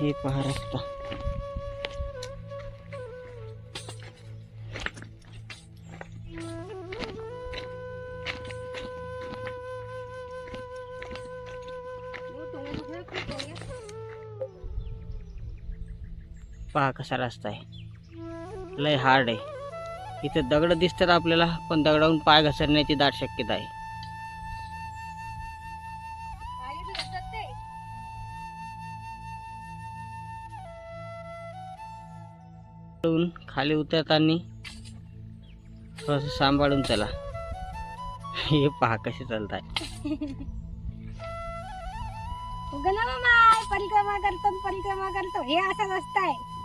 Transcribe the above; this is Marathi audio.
हे पहा रस्ता. पहा कसा रस्ता आहे. लय हार्ड आहे. इथे दगड दिसतात आपल्याला पण दगडावरून पाय घसरण्याची दाट शक्यता आहे. खाली उतरताना थोडस सांभाळून चला. हे पहा कसे चालत आहे परिक्रमा करतो परिक्रमा करतो. हे असं रस्ता आहे.